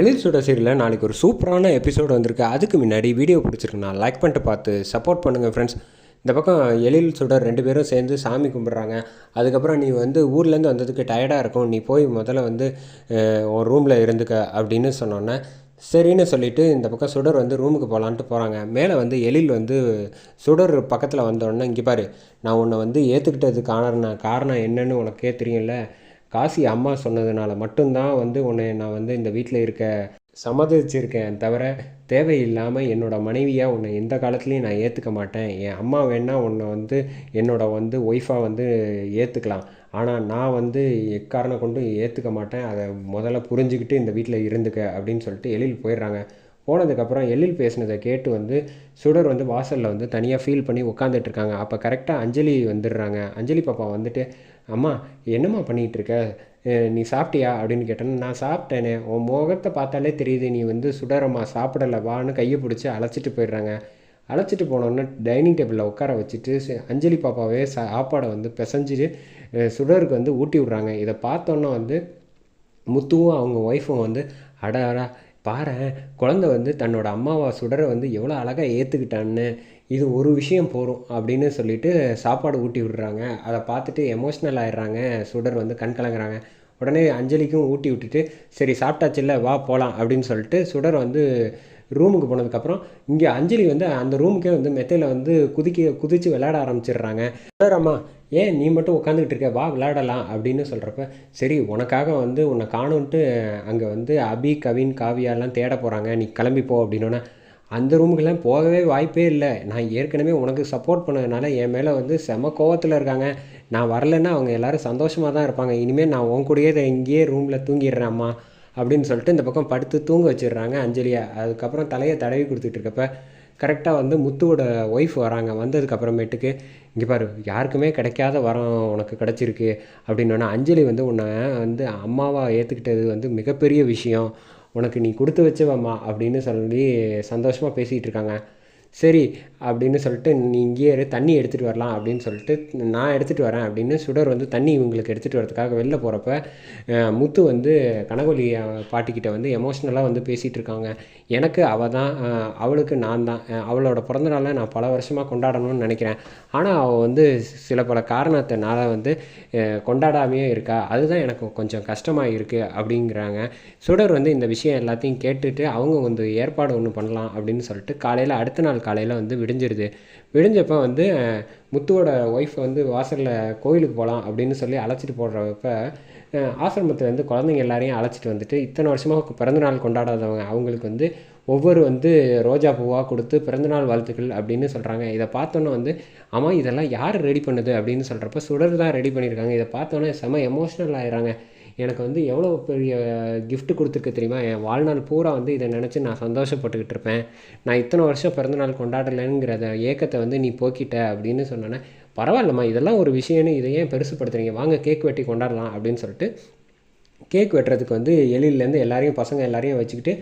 எழில் சுட சீரியலில் நாளைக்கு ஒரு சூப்பரான எபிசோடு வந்திருக்கு. அதுக்கு முன்னாடி வீடியோ பிடிச்சிருக்குண்ணா லைக் பண்ணிட்டு பார்த்து சப்போர்ட் பண்ணுங்கள் ஃப்ரெண்ட்ஸ் இந்த பக்கம் எழில் சுடர் ரெண்டு பேரும் சேர்ந்து சாமி கும்பிட்றாங்க. அதுக்கப்புறம் நீ வந்து ஊர்லேருந்து வந்ததுக்கு டயர்டாக இருக்கும். நீ போய் முதல்ல வந்து உன் ரூமில் இருந்துக்க அப்படின்னு சொன்னோன்னே சரின்னு சொல்லிவிட்டு இந்த பக்கம் சுடர் வந்து ரூமுக்கு போகலான்ட்டு போகிறாங்க மேலே வந்து எழில் வந்து சுடர் பக்கத்தில் வந்தோடனே இங்கே பாரு நான் உன்னை வந்து ஏற்றுக்கிட்டதுக்கான காரணம் காரணம் என்னன்னு உனக்கே தெரியும்ல. காசி அம்மா சொன்னதுனால மட்டும்தான் வந்து உன்னை நான் வந்து இந்த வீட்டில் இருக்க சம்மதிச்சிருக்கேன் தவிர தேவையில்லாமல் என்னோட மனைவியாக உன்னை எந்த காலத்துலேயும் நான் ஏற்றுக்க மாட்டேன். என் அம்மா வேணால் உன்னை வந்து என்னோட வந்து ஒய்ஃபாக வந்து ஏற்றுக்கலாம் ஆனால் நான் வந்து எக்காரணம் கொண்டு ஏற்றுக்க மாட்டேன். அதை முதல்ல புரிஞ்சுக்கிட்டு இந்த வீட்டில் இருந்துக்க அப்படின்னு சொல்லிட்டு எழில் போயிடுறாங்க. போனதுக்கப்புறம் எழில் பேசினதை கேட்டு வந்து சுடர் வந்து வாசலில் வந்து தனியாக ஃபீல் பண்ணி உட்காந்துட்டு இருக்காங்க. அப்போ கரெக்டாக அஞ்சலி வந்துடுறாங்க. அஞ்சலி பாப்பா வந்துட்டு அம்மா என்னம்மா பண்ணிகிட்ருக்க நீ சாப்பிட்டியா? அப்படின்னு கேட்டேன் நான் சாப்பிட்டேனே. உன் முகத்தை பார்த்தாலே தெரியுது நீ வந்து சுடரம்மா சாப்பிடலை வான்னு கையை பிடிச்சி அழைச்சிட்டு போயிடுறாங்க. அழைச்சிட்டு போனோன்னே டைனிங் டேபிளில் உட்கார வச்சுட்டு அஞ்சலி பாப்பாவே சாப்பாடை வந்து பிசைஞ்சிட்டு சுடருக்கு வந்து ஊட்டி விட்றாங்க. இதை பார்த்தோன்னே வந்து முத்துவும் அவங்க ஒய்ஃபும் வந்து அட அடா பாரேன் குழந்தை வந்து தன்னோட அம்மாவை சுடரை வந்து எவ்வளோ அழகாக ஏற்றுக்கிட்டான்னு இது ஒரு விஷயம் போகும் அப்படின்னு சொல்லிட்டு சாப்பாடு ஊட்டி விடுறாங்க. அதை பார்த்துட்டு எமோஷ்னல் ஆயிடுறாங்க. சுடர் வந்து கண் கலங்குறாங்க. உடனே அஞ்சலிக்கும் ஊட்டி விட்டுட்டு சரி சாப்பிட்டாச்சுல்ல வா போகலாம் அப்படின்னு சொல்லிட்டு சுடர் வந்து ரூமுக்கு போனதுக்கப்புறம் இங்கே அஞ்சலி வந்து அந்த ரூமுக்கே வந்து மெத்தையில் வந்து குதிக்க குதித்து விளையாட ஆரம்பிச்சிடுறாங்க. அம்மா ஏன் நீ மட்டும் உட்காந்துக்கிட்டு இருக்க? வா விளையாடலாம் அப்படின்னு சொல்கிறப்ப சரி உனக்காக வந்து உன்னை காணுன்ட்டு அங்கே வந்து அபி கவின் காவியாலாம் தேட போகிறாங்க நீ கிளம்பி போ அப்படின்னோன்னே அந்த ரூமுக்கெல்லாம் போகவே வாய்ப்பே இல்லை. நான் ஏற்கனவே உனக்கு சப்போர்ட் பண்ணதுனால என் மேலே வந்து செம கோவத்தில் இருக்காங்க. நான் வரலைன்னா அவங்க எல்லாரும் சந்தோஷமாக தான் இருப்பாங்க. இனிமேல் நான் உன் கூடயே இங்கேயே ரூமில் தூங்கிடுறேன் அம்மா. அப்படின்னு சொல்லிட்டு இந்த பக்கம் படுத்து தூங்க வச்சிடுறாங்க அஞ்சலியை. அதுக்கப்புறம் தலையை தடவி கொடுத்துட்டு இருக்கப்ப கரெக்டாக வந்து முத்துவோட ஒய்ஃப் வராங்க. வந்ததுக்கப்புறமேட்டுக்கு இங்கே பாரு யாருக்குமே கிடைக்காத வரம் உனக்கு கிடச்சிருக்கு. அப்படின்னோன்னா அஞ்சலி வந்து உன்னை வந்து அம்மாவாக ஏற்றுக்கிட்டது வந்து மிகப்பெரிய விஷயம். உனக்கு நீ கொடுத்து வச்சவம்மா அப்படின்னு சொல்லி சந்தோஷமாக பேசிகிட்டு இருக்காங்க. சரி அப்படின்னு சொல்லிட்டு நீ இங்கேயே இரு, தண்ணி எடுத்துகிட்டு வரலாம் அப்படின்னு சொல்லிட்டு நான் எடுத்துகிட்டு வரேன் அப்படின்னு சுடர் வந்து தண்ணி இவங்களுக்கு எடுத்துகிட்டு வரதுக்காக வெளில போகிறப்ப முத்து வந்து கனகொலி பாட்டிக்கிட்ட வந்து எமோஷ்னலாக வந்து பேசிகிட்டு இருக்காங்க. எனக்கு அவள் தான் அவளுக்கு நான் தான். அவளோட பிறந்தநாளை நான் பல வருஷமாக கொண்டாடணும்னு நினைக்கிறேன். ஆனால் அவள் வந்து சில பல காரணத்தினால வந்து கொண்டாடாமையே இருக்கா? அதுதான் எனக்கு கொஞ்சம் கஷ்டமாக இருக்குது அப்படிங்கிறாங்க. சுடர் வந்து இந்த விஷயம் எல்லாத்தையும் கேட்டுட்டு அவங்க வந்து ஏற்பாடு ஒன்று பண்ணலாம் அப்படின்னு சொல்லிட்டு காலையில் அடுத்த நாள் காலையில் வந்து விடிஞ்சிருது. விடிஞ்சப்போ வந்து முத்துவோட ஒய்ஃப் வந்து வாசலில் கோயிலுக்கு போகலாம் அப்படின்னு சொல்லி அழைச்சிட்டு போடுறப்ப ஆசிரமத்துலேருந்து குழந்தைங்க எல்லாரையும் அழைச்சிட்டு வந்துட்டு இத்தனை வருஷமாக பிறந்தநாள் கொண்டாடாதவங்க அவங்களுக்கு வந்து ஒவ்வொரு வந்து ரோஜா பூவாக கொடுத்து பிறந்தநாள் வாழ்த்துக்கள் அப்படின்னு சொல்கிறாங்க இதை பார்த்தோன்னே வந்து ஆமாம் இதெல்லாம் யார் ரெடி பண்ணுது அப்படின்னு சொல்கிறப்ப சுடர் தான் ரெடி பண்ணியிருக்காங்க இதை பார்த்தோன்னே செம எமோஷ்னல் ஆயிடுறாங்க. எனக்கு வந்து எவ்வளோ பெரிய கிஃப்ட்டு கொடுத்துருக்கு தெரியுமா? என் வாழ்நாள் பூரா வந்து இதை நினச்சி நான் சந்தோஷப்பட்டுக்கிட்டு இருப்பேன். நான் இத்தனை வருஷம் பிறந்தநாள் கொண்டாடலைங்கிறத ஏக்கத்தை வந்து நீ போக்கிட்ட அப்படின்னு சொன்னோன்னே பரவாயில்லம்மா இதெல்லாம் ஒரு விஷயம்னு இதை ஏன் பெருசுப்படுத்துறீங்க? வாங்க கேக் வெட்டி கொண்டாடலாம் அப்படின்னு சொல்லிட்டு கேக் வெட்டுறதுக்கு வந்து எழிலேருந்து எல்லாரையும் பசங்க எல்லாரையும் வச்சுக்கிட்டு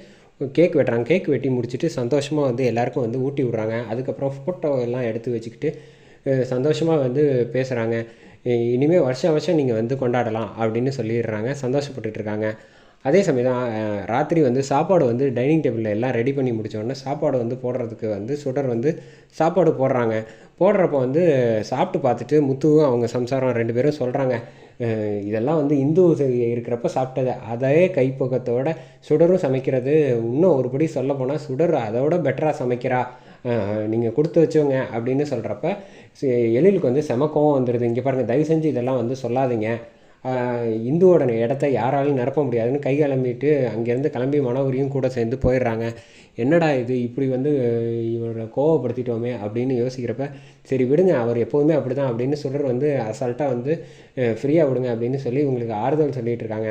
கேக் வெட்டுறாங்க. கேக் வெட்டி முடிச்சுட்டு சந்தோஷமாக வந்து எல்லாருக்கும் வந்து ஊட்டி விட்றாங்க. அதுக்கப்புறம் ஃபோட்டோ எல்லாம் எடுத்து வச்சுக்கிட்டு சந்தோஷமாக வந்து பேசுகிறாங்க இனிமேல் வருஷம் வருஷம் நீங்கள் வந்து கொண்டாடலாம் அப்படின்னு சொல்லிடுறாங்க. சந்தோஷப்பட்டுட்டு இருக்காங்க அதே சமயம் தான் ராத்திரி வந்து சாப்பாடு வந்து டைனிங் டேபிளில் எல்லாம் ரெடி பண்ணி முடித்தோடனே சாப்பாடு வந்து போடுறதுக்கு வந்து சுடர் வந்து சாப்பாடு போடுறாங்க. போடுறப்போ வந்து சாப்பிட்டு பார்த்துட்டு முத்துவும் அவங்க சம்சாரம் ரெண்டு பேரும் சொல்கிறாங்க இதெல்லாம் வந்து இந்து இருக்கிறப்ப சாப்பிட்டது. அதே கைப்பக்கத்தோட சுடரும் சமைக்கிறது. இன்னும் ஒருபடி சொல்ல போனால் சுடர் அதோட பெட்டராக சமைக்கிறா. நீங்கள் கொடுத்து வச்சவங்க அப்படின்னு சொல்கிறப்ப எழிலுக்கு வந்து செம கோவம் வந்துடுது இங்கே பாருங்கள் தயவு செஞ்சு இதெல்லாம் வந்து சொல்லாதீங்க. இந்துவோட இடத்த யாராலும் நிரப்ப முடியாதுன்னு கை கிளம்பிட்டு அங்கேருந்து கிளம்பி மனோகரியும் கூட சேர்ந்து போயிடுறாங்க. என்னடா இது இப்படி வந்து இவரை கோவப்படுத்திட்டோமே அப்படின்னு யோசிக்கிறப்ப சரி விடுங்க அவர் எப்போதுமே அப்படி தான் அப்படின்னு சொல்கிற வந்து அசால்ட்டாக வந்து ஃப்ரீயாக விடுங்க அப்படின்னு சொல்லி இவங்களுக்கு ஆறுதல் சொல்லிகிட்டு இருக்காங்க.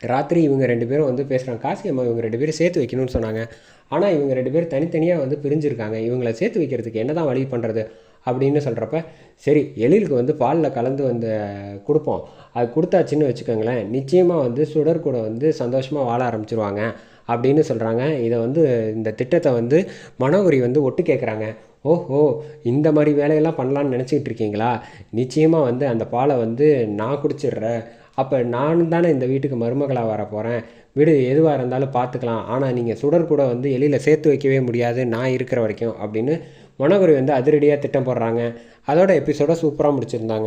ராத்திரி இவங்க ரெண்டு பேரும் வந்து பேசுகிறாங்க காசி அம்மா இவங்க ரெண்டு பேரும் சேர்த்து வைக்கணும்னு சொன்னாங்க. ஆனால் இவங்க ரெண்டு பேரும் தனித்தனியாக வந்து பிரிஞ்சிருக்காங்க. இவங்கள சேர்த்து வைக்கிறதுக்கு என்ன தான் வழி பண்ணுறது அப்படின்னு சொல்கிறப்ப சரி எழிலுக்கு வந்து பாலில் கலந்து வந்து கொடுப்போம். அது கொடுத்தாச்சுன்னு வச்சுக்கோங்களேன் நிச்சயமாக வந்து சுடர் கூட வந்து சந்தோஷமாக வாழ ஆரம்பிச்சிருவாங்க அப்படின்னு சொல்கிறாங்க இதை வந்து இந்த திட்டத்தை வந்து மனோகரி வந்து ஒட்டு கேட்குறாங்க ஓஹோ இந்த மாதிரி வேலையெல்லாம் பண்ணலான்னு நினச்சிக்கிட்டு இருக்கீங்களா? நிச்சயமாக வந்து அந்த பாலை வந்து நான் குடிச்சிடுறேன் அப்போ நான் தானே இந்த வீட்டுக்கு மருமகளாக வர போகிறேன் விடு எதுவாக இருந்தாலும் பார்த்துக்கலாம் ஆனால் நீங்கள் சுடர் கூட வந்து எலியில் சேர்த்து வைக்கவே முடியாது. நான் இருக்கிற வரைக்கும் அப்படின்னு மனோகரி வந்து அதிரடியாக திட்டம் போடுறாங்க. அதோட எபிசோட சூப்பராக முடிச்சிருந்தாங்க.